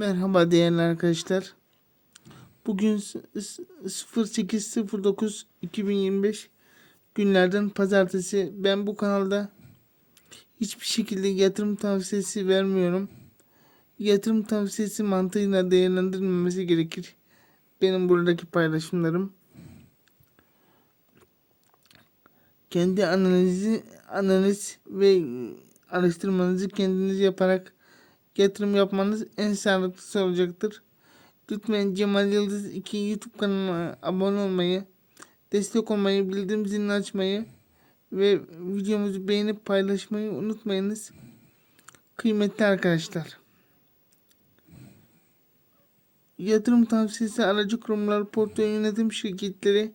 Merhaba değerli arkadaşlar. Bugün s- s- 08.09.2025 günlerden pazartesi. Ben bu kanalda hiçbir şekilde yatırım tavsiyesi vermiyorum. Yatırım tavsiyesi mantığıyla değerlendirilmemesi gerekir. Benim buradaki paylaşımlarım. Kendi analizi, analiz ve araştırmanızı kendiniz yaparak yatırım yapmanız en sağlıklısı olacaktır. Lütfen Cemal Yıldız 2 YouTube kanalına abone olmayı, destek olmayı, bildirim zilini açmayı ve videomuzu beğenip paylaşmayı unutmayınız. Kıymetli arkadaşlar. Yatırım tavsiyesi aracı kurumlar, portföy yönetim şirketleri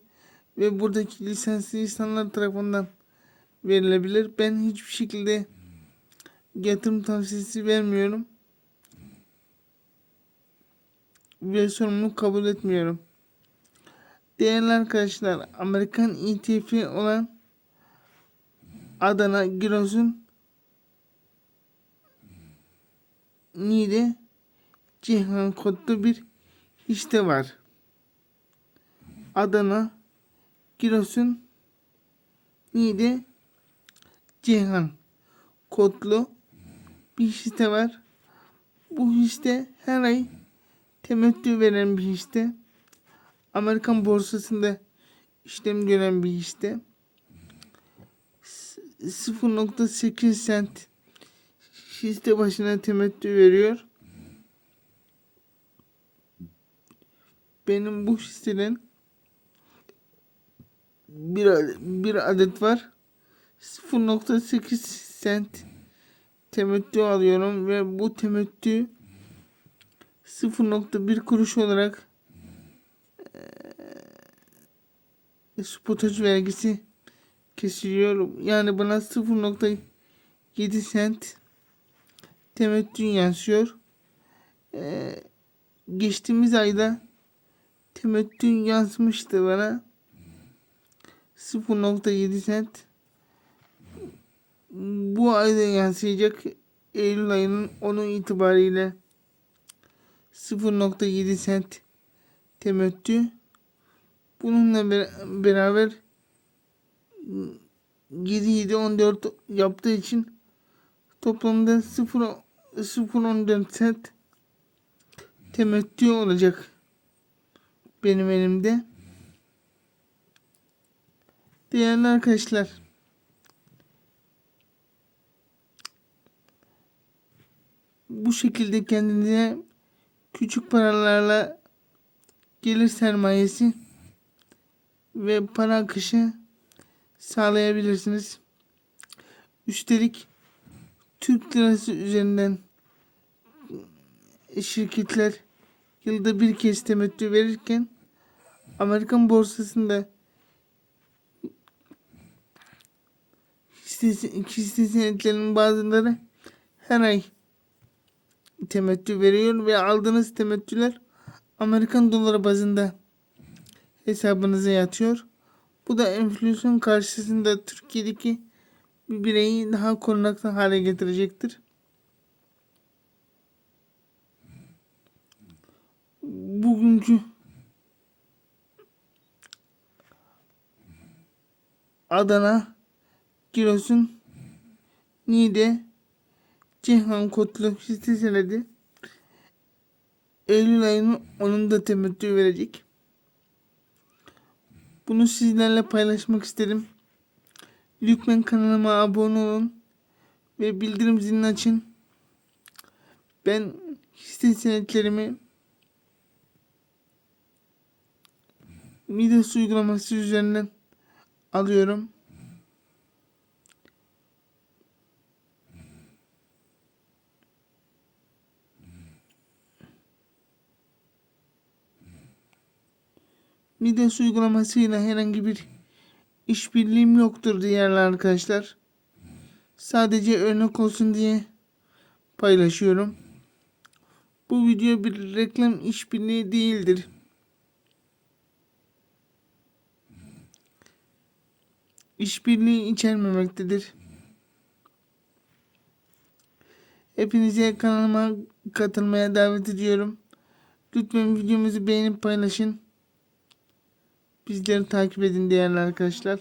ve buradaki lisanslı insanlar tarafından verilebilir. Ben hiçbir şekilde yatırım tavsiyesi vermiyorum. ve sorumluluk kabul etmiyorum. Değerli arkadaşlar, Amerikan ETF olan Adana Giros'un Nide Cihan kodlu bir hisse var. Adana Giros'un Nide Cihan kodlu bir hisse var. Bu hisse her ay temettü veren bir hisse. Amerikan borsasında işlem gören bir hisse. S- 0.8 cent hisse başına temettü veriyor. Benim bu hisseden bir, bir adet var. 0.8 cent temettü alıyorum ve bu temettü 0.1 kuruş olarak spotaj vergisi kesiliyor. Yani bana 0.7 sent temettü yansıyor. Eee, geçtiğimiz ayda temettü yansımıştı bana. 0.7 sent bu ayda yansıyacak Eylül ayının 10'u itibariyle 0.7 sent temettü. Bununla be- beraber 7 7 14 yaptığı için toplamda 0 0.14 sent temettü olacak benim elimde. Değerli arkadaşlar bu şekilde kendinize küçük paralarla gelir sermayesi ve para akışı sağlayabilirsiniz. Üstelik Türk lirası üzerinden şirketler yılda bir kez temettü verirken Amerikan borsasında hisse senetlerinin bazıları her ay temettü veriyor ve aldığınız temettüler Amerikan doları bazında hesabınıza yatıyor. Bu da enflasyon karşısında Türkiye'deki bir bireyi daha korunaklı hale getirecektir. Bugünkü Adana Giresun Niğde Cihan kodlu hisse senedi Eylül ayının 10'unda temettü verecek. Bunu sizlerle paylaşmak istedim. Lütfen kanalıma abone olun ve bildirim zilini açın. Ben hisse senetlerimi Midas uygulaması üzerinden alıyorum. Midas uygulamasıyla herhangi bir işbirliğim yoktur değerli arkadaşlar. Sadece örnek olsun diye paylaşıyorum. Bu video bir reklam işbirliği değildir. İşbirliği içermemektedir. Hepinize kanalıma katılmaya davet ediyorum. Lütfen videomuzu beğenip paylaşın. Bizleri takip edin değerli arkadaşlar.